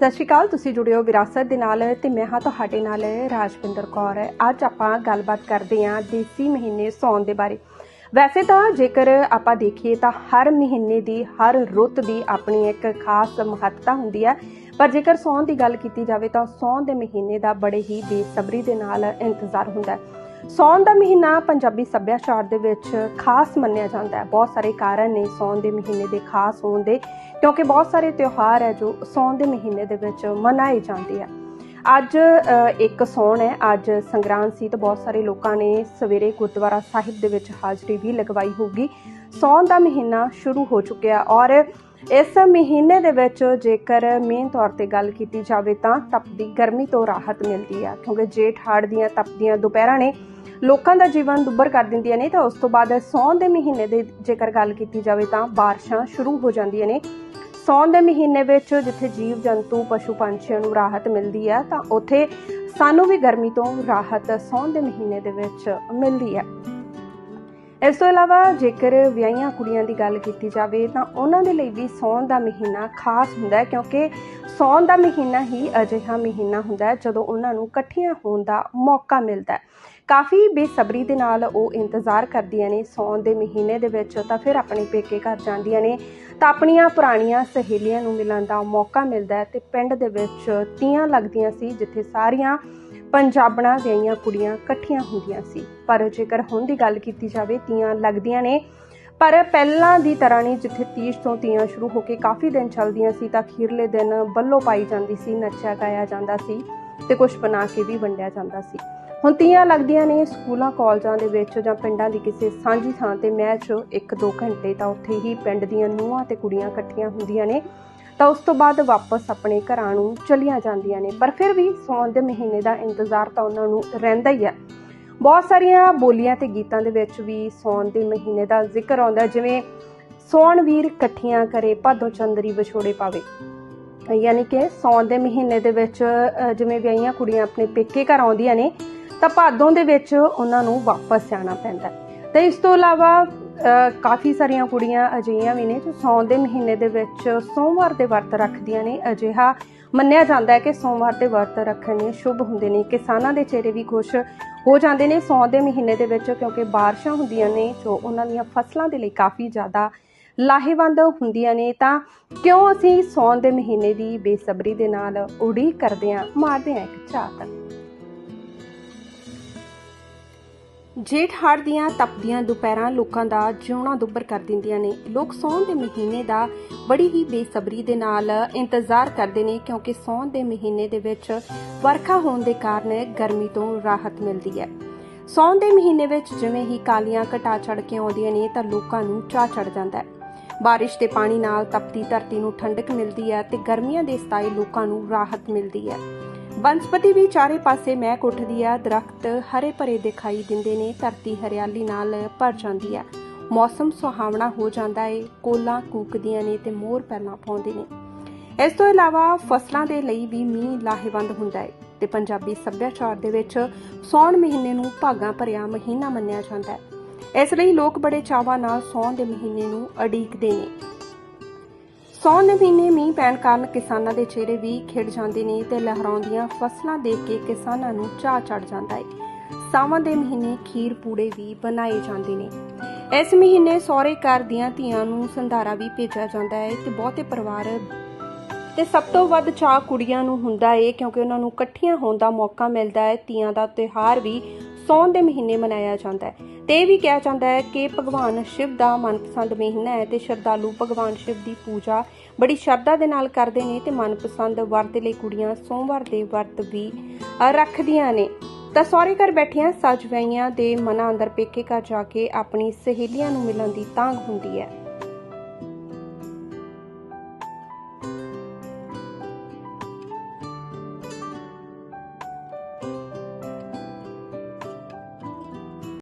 ਸਤਿ ਸ਼੍ਰੀ ਅਕਾਲ, ਤੁਸੀਂ ਜੁੜੇ ਹੋ ਵਿਰਾਸਤ ਦੇ ਨਾਲ ਤੇ ਮੈਂ ਹਾਂ ਤੁਹਾਡੇ ਨਾਲ ਰਾਜਵਿੰਦਰ ਕੌਰ। ਅੱਜ ਆਪਾਂ ਗੱਲਬਾਤ ਕਰਦੇ ਹਾਂ ਦੇਸੀ ਮਹੀਨੇ ਸੌਣ ਦੇ ਬਾਰੇ। ਵੈਸੇ ਤਾਂ ਜੇਕਰ ਆਪਾਂ ਦੇਖੀਏ ਤਾਂ ਹਰ ਮਹੀਨੇ ਦੀ, ਹਰ ਰੁੱਤ ਦੀ ਆਪਣੀ ਇੱਕ ਖਾਸ ਮਹੱਤਤਾ ਹੁੰਦੀ ਹੈ। ਪਰ ਜੇਕਰ ਸੌਣ ਦੀ ਗੱਲ ਕੀਤੀ ਜਾਵੇ ਤਾਂ ਸੌਣ ਦੇ ਮਹੀਨੇ ਦਾ ਬੜੇ ਹੀ ਬੇਸਬਰੀ ਦੇ ਨਾਲ ਇੰਤਜ਼ਾਰ ਹੁੰਦਾ ਹੈ। ਸੌਣ ਦਾ ਮਹੀਨਾ ਪੰਜਾਬੀ ਸੱਭਿਆਚਾਰ ਦੇ ਵਿੱਚ ਖਾਸ ਮੰਨਿਆ ਜਾਂਦਾ ਹੈ। ਬਹੁਤ ਸਾਰੇ ਕਾਰਨ ਨੇ ਸੌਣ ਦੇ ਮਹੀਨੇ ਦੇ ਖਾਸ ਹੋਣ ਦੇ, ਕਿਉਂਕਿ ਬਹੁਤ ਸਾਰੇ ਤਿਉਹਾਰ ਹੈ ਜੋ ਸੌਣ ਦੇ ਮਹੀਨੇ ਦੇ ਵਿੱਚ ਮਨਾਏ ਜਾਂਦੇ ਆ। ਅੱਜ ਇੱਕ ਸੌਣ ਹੈ। ਅੱਜ ਸੰਗਰਾਂਦ ਸੀ ਤਾਂ ਬਹੁਤ ਸਾਰੇ ਲੋਕਾਂ ਨੇ ਸਵੇਰੇ ਗੁਰਦੁਆਰਾ ਸਾਹਿਬ ਦੇ ਵਿੱਚ ਹਾਜ਼ਰੀ ਵੀ ਲਗਵਾਈ ਹੋਗੀ ਸੌਣ ਦਾ ਮਹੀਨਾ ਸ਼ੁਰੂ ਹੋ ਚੁੱਕਿਆ ਔਰ ਇਸ ਮਹੀਨੇ ਦੇ ਵਿੱਚ ਜੇਕਰ ਮੇਨ ਤੌਰ ਤੇ ਗੱਲ ਕੀਤੀ ਜਾਵੇ ਤਾਂ ਤਪਦੀ ਗਰਮੀ ਤੋਂ ਰਾਹਤ ਮਿਲਦੀ ਆ ਕਿਉਂਕਿ ਜੇਠ ਹਾੜ ਦੀਆਂ ਤਪਦੀਆਂ ਦੁਪਹਿਰਾਂ ਨੇ ਲੋਕਾਂ ਦਾ ਜੀਵਨ ਦੁੱਬਰ ਕਰ ਦਿੰਦੀਆਂ ਨੇ, ਤਾਂ ਉਸ ਤੋਂ ਬਾਅਦ ਸੌਣ ਦੇ ਮਹੀਨੇ ਦੇ ਜੇਕਰ ਗੱਲ ਕੀਤੀ ਜਾਵੇ ਤਾਂ ਬਾਰਿਸ਼ਾਂ ਸ਼ੁਰੂ ਹੋ ਜਾਂਦੀਆਂ ਨੇ। ਸੌਣ ਦੇ ਮਹੀਨੇ ਵਿੱਚ ਜਿੱਥੇ ਜੀਵ, ਜੰਤੂ, ਪਸ਼ੂ ਪੰਛੀਆਂ ਨੂੰ ਰਾਹਤ ਮਿਲਦੀ ਹੈ, ਤਾਂ ਉੱਥੇ ਸਾਨੂੰ ਵੀ ਗਰਮੀ ਤੋਂ ਰਾਹਤ ਸੌਣ ਦੇ ਮਹੀਨੇ ਦੇ ਵਿੱਚ ਮਿਲਦੀ ਹੈ। ਇਸ ਤੋਂ ਇਲਾਵਾ ਜੇਕਰ ਵਿਆਹੀਆਂ ਕੁੜੀਆਂ ਦੀ ਗੱਲ ਕੀਤੀ ਜਾਵੇ ਤਾਂ ਉਹਨਾਂ ਦੇ ਲਈ ਵੀ ਸੌਣ ਦਾ ਮਹੀਨਾ ਖਾਸ ਹੁੰਦਾ ਹੈ, ਕਿਉਂਕਿ ਸੌਣ ਦਾ ਮਹੀਨਾ ਹੀ ਅਜਿਹਾ ਮਹੀਨਾ ਹੁੰਦਾ ਹੈ ਜਦੋਂ ਉਹਨਾਂ ਨੂੰ ਇਕੱਠੀਆਂ ਹੋਣ ਦਾ ਮੌਕਾ ਮਿਲਦਾ ਹੈ। ਕਾਫੀ ਬੇਸਬਰੀ ਦੇ ਨਾਲ ਉਹ ਇੰਤਜ਼ਾਰ ਕਰਦੀਆਂ ਨੇ ਸੌਣ ਦੇ ਮਹੀਨੇ ਦੇ ਵਿੱਚ ਤਾਂ ਫਿਰ ਆਪਣੇ ਪੇਕੇ ਘਰ ਜਾਂਦੀਆਂ ਨੇ ਤਾਂ ਆਪਣੀਆਂ ਪੁਰਾਣੀਆਂ ਸਹੇਲੀਆਂ ਨੂੰ ਮਿਲਣ ਦਾ ਮੌਕਾ ਮਿਲਦਾ ਹੈ ਤੇ ਪਿੰਡ ਦੇ ਵਿੱਚ ਤੀਆਂ ਲੱਗਦੀਆਂ ਸੀ ਜਿੱਥੇ ਸਾਰੀਆਂ ਪੰਜਾਬਣਾ ਵਿਆਹੀਆਂ ਕੁੜੀਆਂ ਇਕੱਠੀਆਂ ਹੁੰਦੀਆਂ ਸੀ। ਪਰ ਜੇਕਰ ਹੁਣ ਦੀ ਗੱਲ ਕੀਤੀ ਜਾਵੇ, ਤੀਆਂ ਲੱਗਦੀਆਂ ਨੇ। ਪਰ ਪਹਿਲਾਂ ਦੀ ਤਰ੍ਹਾਂ ਨਹੀਂ, ਜਿੱਥੇ 30 ਤੋਂ ਤੀਆਂ ਸ਼ੁਰੂ ਹੋ ਕੇ ਕਾਫੀ ਦਿਨ ਚੱਲਦੀਆਂ ਸੀ, ਤਾਂ ਅਖੀਰਲੇ ਦਿਨ ਬੱਲੋ ਪਾਈ ਜਾਂਦੀ ਸੀ, ਨੱਚਿਆ ਗਾਇਆ ਜਾਂਦਾ ਸੀ ਤੇ ਕੁਝ ਬਣਾ ਕੇ ਵੀ ਵੰਡਿਆ ਜਾਂਦਾ ਸੀ। ਹੁਣ ਤੀਆਂ ਲੱਗਦੀਆਂ ਨੇ ਸਕੂਲਾਂ, ਕਾਲਜਾਂ ਦੇ ਵਿੱਚ ਜਾਂ ਪਿੰਡਾਂ ਦੀ ਕਿਸੇ ਸਾਂਝੀ ਥਾਂ ਤੇ ਮੈਚ 1-2 ਘੰਟੇ ਤਾਂ ਉੱਥੇ ਹੀ ਪਿੰਡ ਦੀਆਂ ਨੂੰਹਾਂ ਤੇ ਕੁੜੀਆਂ ਇਕੱਠੀਆਂ ਹੁੰਦੀਆਂ ਨੇ। ਤਾਂ ਉਸ ਤੋਂ ਬਾਅਦ ਵਾਪਸ ਆਪਣੇ ਘਰਾਂ ਨੂੰ ਚਲੀਆਂ ਜਾਂਦੀਆਂ ਨੇ। ਪਰ ਫਿਰ ਵੀ ਸੌਣ ਦੇ ਮਹੀਨੇ ਦਾ ਇੰਤਜ਼ਾਰ ਤਾਂ ਉਹਨਾਂ ਨੂੰ ਰਹਿੰਦਾ ਹੀ ਹੈ। ਬਹੁਤ ਸਾਰੀਆਂ ਬੋਲੀਆਂ ਤੇ ਗੀਤਾਂ ਦੇ ਵਿੱਚ ਵੀ ਸੌਣ ਦੇ ਮਹੀਨੇ ਦਾ ਜ਼ਿਕਰ ਆਉਂਦਾ, ਜਿਵੇਂ ਸੌਣ ਵੀਰ ਇਕੱਠੀਆਂ ਕਰੇ, ਭਾਦੋਂ ਚੰਦਰੀ ਵਿਛੋੜੇ ਪਾਵੇ। ਯਾਨੀ ਕਿ ਸੌਣ ਦੇ ਮਹੀਨੇ ਦੇ ਵਿੱਚ ਜਿਵੇਂ ਵਿਆਹੀਆਂ ਕੁੜੀਆਂ ਆਪਣੇ ਪੇਕੇ ਘਰ ਆਉਂਦੀਆਂ ਨੇ, ਤਾਂ ਭਾਦੋਂ ਦੇ ਵਿੱਚ ਉਹਨਾਂ ਨੂੰ ਵਾਪਸ ਜਾਣਾ ਪੈਂਦਾ ਹੈ। ਤੇ ਇਸ ਤੋਂ ਇਲਾਵਾ ਕਾਫੀ ਸਾਰੀਆਂ ਕੁੜੀਆਂ ਅਜਿਹੀਆਂ ਵੀ ਨੇ ਜੋ ਸੌਣ ਦੇ ਮਹੀਨੇ ਦੇ ਵਿੱਚ ਸੋਮਵਾਰ ਦੇ ਵਰਤ ਰੱਖਦੀਆਂ ਨੇ। ਅਜਿਹਾ ਮੰਨਿਆ ਜਾਂਦਾ ਹੈ ਕਿ ਸੋਮਵਾਰ ਦੇ ਵਰਤ ਰੱਖਣੇ ਸ਼ੁਭ ਹੁੰਦੇ ਨੇ। ਕਿਸਾਨਾਂ ਦੇ ਚਿਹਰੇ ਵੀ ਖੁਸ਼ ਹੋ ਜਾਂਦੇ ਨੇ ਸੌਣ ਦੇ ਮਹੀਨੇ ਦੇ ਵਿੱਚ ਕਿਉਂਕਿ ਬਾਰਿਸ਼ਾਂ ਹੁੰਦੀਆਂ ਨੇ ਜੋ ਉਹਨਾਂ ਦੀਆਂ ਫਸਲਾਂ ਦੇ ਲਈ ਕਾਫੀ ਜ਼ਿਆਦਾ ਲਾਹੇਵੰਦ ਹੁੰਦੀਆਂ ਨੇ। ਤਾਂ ਕਿਉਂ ਅਸੀਂ ਸੌਣ ਦੇ ਮਹੀਨੇ ਦੀ ਬੇਸਬਰੀ ਦੇ ਨਾਲ ਉਡੀਕ ਕਰਦੇ ਹਾਂ? ਮਾਰਦੇ ਹਾਂ ਇੱਕ ਝਾਤ ਜੇਠ ਹਾੜ ਦੀਆਂ ਤਪਦੀਆਂ ਦੁਪਹਿਰਾਂ ਲੋਕਾਂ ਦਾ ਜਿਉਣਾ ਦੁੱਬਰ ਕਰ ਦਿੰਦੀਆਂ ਨੇ। ਲੋਕ ਸੌਣ ਦੇ ਮਹੀਨੇ ਦਾ ਬੜੀ ਹੀ ਬੇਸਬਰੀ ਦੇ ਨਾਲ ਇੰਤਜ਼ਾਰ ਕਰਦੇ ਨੇ ਕਿਉਂਕਿ ਸੌਣ ਦੇ ਮਹੀਨੇ ਦੇ ਵਿੱਚ ਵਰਖਾ ਹੋਣ ਦੇ ਕਾਰਨ ਗਰਮੀ ਤੋਂ ਰਾਹਤ ਮਿਲਦੀ ਹੈ। ਸੌਣ ਦੇ ਮਹੀਨੇ ਵਿੱਚ ਜਿਵੇਂ ਹੀ ਕਾਲੀਆਂ ਘਟਾ ਚੜ ਕੇ ਆਉਂਦੀਆਂ ਨੇ ਤਾਂ ਲੋਕਾਂ ਨੂੰ ਚਾਹ ਚੜ ਜਾਂਦਾ ਹੈ। ਬਾਰਿਸ਼ ਦੇ ਪਾਣੀ ਨਾਲ ਤਪਦੀ ਧਰਤੀ ਨੂੰ ਠੰਡਕ ਮਿਲਦੀ ਹੈ ਤੇ ਗਰਮੀਆਂ ਦੇ ਸਤਾਏ ਲੋਕਾਂ ਨੂੰ ਰਾਹਤ ਮਿਲਦੀ ਹੈ। ਬਨਸਪਤੀ ਵੀ ਚਾਰੇ ਪਾਸੇ ਮਹਿਕ ਉੱਠਦੀ ਆ, ਦਰਖਤ ਹਰੇ ਭਰੇ ਦਿਖਾਈ ਦਿੰਦੇ ਨੇ, ਧਰਤੀ ਹਰਿਆਲੀ ਨਾਲ ਭਰ ਜਾਂਦੀ ਆ। ਮੌਸਮ ਸੁਹਾਵਣਾ ਹੋ ਜਾਂਦਾ ਏ, ਕੋਲਾਂ ਕੂਕਦੀਆਂ ਨੇ ਤੇ ਮੋਰ ਪੈਲਾਂ ਪਾਉਂਦੇ ਨੇ। ਇਸ ਤੋਂ ਇਲਾਵਾ ਫਸਲਾਂ ਦੇ ਲਈ ਵੀ ਮੀਂਹ ਲਾਹੇਵੰਦ ਹੁੰਦਾ ਏ ਤੇ ਪੰਜਾਬੀ ਸੱਭਿਆਚਾਰ ਦੇ ਵਿੱਚ ਸੌਣ ਮਹੀਨੇ ਨੂੰ ਭਾਗਾਂ ਭਰਿਆ ਮਹੀਨਾ ਮੰਨਿਆ ਜਾਂਦਾ ਹੈ ਇਸ ਲਈ ਲੋਕ ਬੜੇ ਚਾਵਾਂ ਨਾਲ ਸੌਣ ਦੇ ਮਹੀਨੇ ਨੂੰ ਅਡੀਕਦੇ ਨੇ। ਸੌਣ ਦੇ ਮਹੀਨੇ ਮੀਂਹ ਪੈਣ ਕਾਰਨ ਕਿਸਾਨਾਂ ਦੇ ਚਿਹਰੇ ਵੀ ਖਿੜ ਜਾਂਦੇ ਨੇ ਤੇ ਲਹਿਰਾਉਂਦੀਆਂ ਫਸਲਾਂ ਦੇਖ ਕੇ ਕਿਸਾਨਾਂ ਨੂੰ ਚਾਹ ਚੜ ਜਾਂਦਾ ਹੈ ਸਾਵਾਂ ਦੇ ਮਹੀਨੇ ਖੀਰ ਪੂੜੇ ਵੀ ਬਣਾਏ ਜਾਂਦੇ ਨੇ। ਇਸ ਮਹੀਨੇ ਸਹੁਰੇ ਘਰ ਦੀਆਂ ਧੀਆਂ ਨੂੰ ਸੰਧਾਰਾ ਵੀ ਭੇਜਿਆ ਜਾਂਦਾ ਹੈ ਤੇ ਬਹੁਤੇ ਪਰਿਵਾਰ ਤੇ ਸਭ ਤੋਂ ਵੱਧ ਚਾਹ ਕੁੜੀਆਂ ਨੂੰ ਹੁੰਦਾ ਏ ਕਿਉਂਕਿ ਉਹਨਾਂ ਨੂੰ ਇਕੱਠੀਆਂ ਹੋਣ ਦਾ ਮੌਕਾ ਮਿਲਦਾ ਹੈ ਤੀਆਂ ਦਾ ਤਿਉਹਾਰ ਵੀ ਸੌਣ ਦੇ ਮਹੀਨੇ ਮਨਾਇਆ ਜਾਂਦਾ ਹੈ ਤੇ ਇਹ ਵੀ ਕਿਹਾ ਜਾਂਦਾ ਹੈ ਕਿ ਭਗਵਾਨ ਸ਼ਿਵ ਦਾ ਮਨਪਸੰਦ ਮਹੀਨਾ ਹੈ ਤੇ ਸ਼ਰਧਾਲੂ ਭਗਵਾਨ ਸ਼ਿਵ ਦੀ ਪੂਜਾ ਬੜੀ ਸ਼ਰਧਾ ਦੇ ਨਾਲ ਕਰਦੇ ਨੇ ਤੇ ਮਨਪਸੰਦ ਵਰਤ ਲਈ ਕੁੜੀਆਂ ਸੋਮਵਾਰ ਦੇ ਵਰਤ ਵੀ ਰੱਖਦੀਆਂ ਨੇ। ਤਾਂ ਸਹੁਰੇ ਘਰ ਬੈਠੀਆਂ ਸਜਵਈਆਂ ਦੇ ਮਨਾਂ ਅੰਦਰ ਪੇਕੇ ਘਰ ਜਾ ਕੇ ਆਪਣੀ ਸਹੇਲੀਆਂ ਨੂੰ ਮਿਲਣ ਦੀ ਤਾਂਗ ਹੁੰਦੀ ਹੈ।